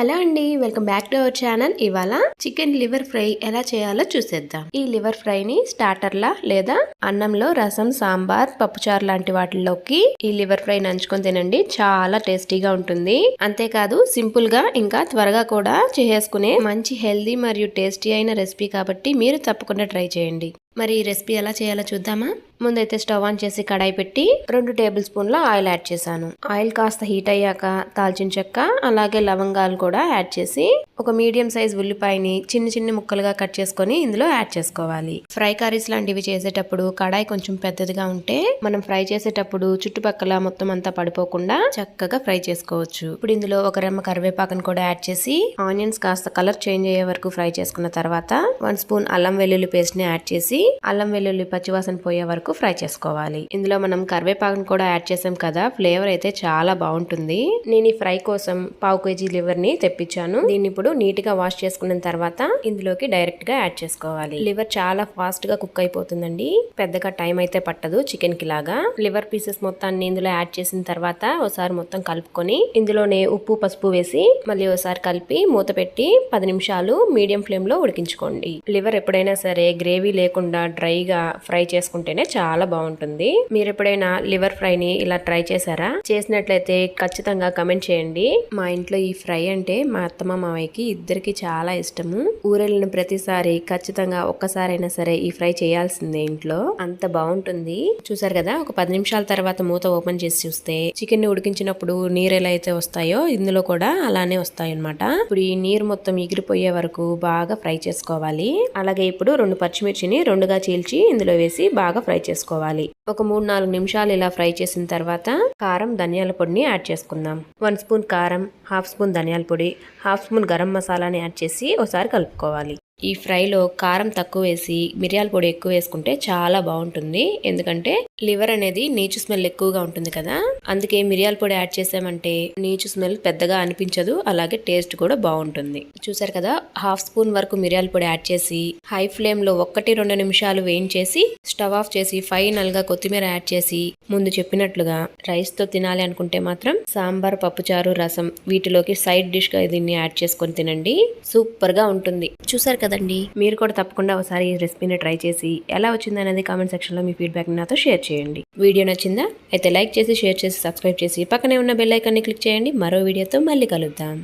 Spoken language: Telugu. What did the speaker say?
హలో అండి welcome back to our channel. ఇవాళ చికెన్ లివర్ ఫ్రై ఎలా చేయాలో చూసేద్దాం. ఈ లివర్ ఫ్రై ని స్టార్టర్లా లేదా అన్నంలో రసం సాంబార్ పప్పుచారు లాంటి వాటిల్లోకి ఈ లివర్ ఫ్రై నంచుకొని తినండి. చాలా టేస్టీగా ఉంటుంది. అంతేకాదు సింపుల్గా ఇంకా త్వరగా కూడా చేసుకునే మంచి హెల్దీ మరియు టేస్టీ అయిన రెసిపీ కాబట్టి మీరు తప్పకుండా ట్రై చేయండి. మరి ఈ రెసిపీ ఎలా చేయాలో చూద్దామా? ముందైతే స్టవ్ ఆన్ చేసి కడాయి పెట్టి రెండు టేబుల్ స్పూన్ల ఆయిల్ యాడ్ చేశాను. ఆయిల్ కాస్త హీట్ అయ్యాక దాల్చిన చెక్క అలాగే లవంగాలు కూడా యాడ్ చేసి ఒక మీడియం సైజ్ ఉల్లిపాయని చిన్న చిన్న ముక్కలుగా కట్ చేసుకొని ఇందులో యాడ్ చేసుకోవాలి. ఫ్రై కర్రీస్ లాంటివి చేసేటప్పుడు కడాయి కొంచెం పెద్దదిగా ఉంటే మనం ఫ్రై చేసేటప్పుడు చుట్టుపక్కల మొత్తం అంతా పడిపోకుండా చక్కగా ఫ్రై చేసుకోవచ్చు. ఇప్పుడు ఇందులో ఒక రెమ్మ కరివేపాకును కూడా యాడ్ చేసి ఆనియన్స్ కాస్త కలర్ చేంజ్ అయ్యే వరకు ఫ్రై చేసుకున్న తర్వాత వన్ స్పూన్ అల్లం వెల్లుల్లి పేస్ట్ని యాడ్ చేసి అల్లం వెల్లుల్లి పచ్చివాసన పోయే వరకు ఫ్రై చేసుకోవాలి. ఇందులో మనం కరివేపాకును కూడా యాడ్ చేసాం కదా ఫ్లేవర్ అయితే చాలా బాగుంటుంది. నేను ఈ ఫ్రై కోసం పావు కేజీ లివర్ని తెప్పించాను. దీన్ని ఇప్పుడు నీట్గా వాష్ చేసుకున్న తర్వాత ఇందులోకి డైరెక్ట్గా యాడ్ చేసుకోవాలి. లివర్ చాలా ఫాస్ట్గా కుక్ అయిపోతుందండి. పెద్దగా టైం అయితే పట్టదు చికెన్కి లాగా. లివర్ పీసెస్ మొత్తాన్ని ఇందులో యాడ్ చేసిన తర్వాత ఒకసారి మొత్తం కలుపుకొని ఇందులోనే ఉప్పు పసుపు వేసి మళ్ళీ ఒకసారి కలిపి మూత పెట్టి పది నిమిషాలు మీడియం ఫ్లేమ్లో ఉడికించుకోండి. లివర్ ఎప్పుడైనా సరే గ్రేవీ లేకుండా డ్రైగా ఫ్రై చేసుకుంటేనే చాలా బాగుంటుంది. మీరు ఎప్పుడైనా లివర్ ఫ్రైని ఇలా ట్రై చేశారా? చేసినట్లయితే ఖచ్చితంగా కమెంట్ చేయండి. మా ఇంట్లో ఈ ఫ్రై అంటే మా అత్తమ్మ మావయ్యకి ఇద్దరికి చాలా ఇష్టము. ఊరెళ్ళిన ప్రతిసారి ఖచ్చితంగా ఒక్కసారైనా సరే ఈ ఫ్రై చేయాల్సిందే ఇంట్లో. అంత బాగుంటుంది. చూసారు కదా ఒక పది నిమిషాల తర్వాత మూత ఓపెన్ చేసి చూస్తే చికెన్ని ఉడికించినప్పుడు నీరు ఎలా అయితే వస్తాయో ఇందులో కూడా అలానే వస్తాయి అనమాట ఇప్పుడు ఈ నీరు మొత్తం ఎగిరిపోయే వరకు బాగా ఫ్రై చేసుకోవాలి. అలాగే ఇప్పుడు రెండు పచ్చిమిర్చిని రెండుగా చీల్చి ఇందులో వేసి బాగా ఫ్రై చేసుకోవాలి. ఒక మూడు నాలుగు నిమిషాలు ఇలా ఫ్రై చేసిన తర్వాత కారం ధనియాల పొడిని యాడ్ చేసుకుందాం. వన్ స్పూన్ కారం హాఫ్ స్పూన్ ధనియాల పొడి హాఫ్ స్పూన్ గరం మసాలాని యాడ్ చేసి ఒకసారి కలుపుకోవాలి. ఈ ఫ్రైలో కారం తక్కువ వేసి మిరియాల పొడి ఎక్కువ వేసుకుంటే చాలా బాగుంటుంది. ఎందుకంటే లివర్ అనేది నీచు స్మెల్ ఎక్కువగా ఉంటుంది కదా? అందుకే మిరియాల పొడి యాడ్ చేసామంటే నీచు స్మెల్ పెద్దగా అనిపించదు అలాగే టేస్ట్ కూడా బాగుంటుంది. చూసారు కదా హాఫ్ స్పూన్ వరకు మిరియాల పొడి యాడ్ చేసి హై ఫ్లేమ్లో ఒక్కటి రెండు నిమిషాలు వేయించేసి స్టవ్ ఆఫ్ చేసి ఫైనల్గా కొత్తిమీర యాడ్ చేసి ముందు చెప్పినట్లుగా రైస్తో తినాలి అనుకుంటే మాత్రం సాంబార్ పప్పుచారు రసం వీటిలోకి సైడ్ డిష్గా దీన్ని యాడ్ చేసుకొని తినండి. సూపర్గా ఉంటుంది. చూసారు కదండి మీరు కూడా తప్పకుండా ఒకసారి ఈ రెసిపీని ట్రై చేసి ఎలా వచ్చింది అనేది కామెంట్ సెక్షన్లో మీ ఫీడ్బ్యాక్ నాతో షేర్ చేయండి. వీడియో నచ్చిందా? అయితే లైక్ చేసి షేర్ చేసి సబ్స్క్రైబ్ చేసి పక్కనే ఉన్న బెల్ ఐకాన్ని క్లిక్ చేయండి. మరో వీడియోతో మళ్ళీ కలుద్దాం.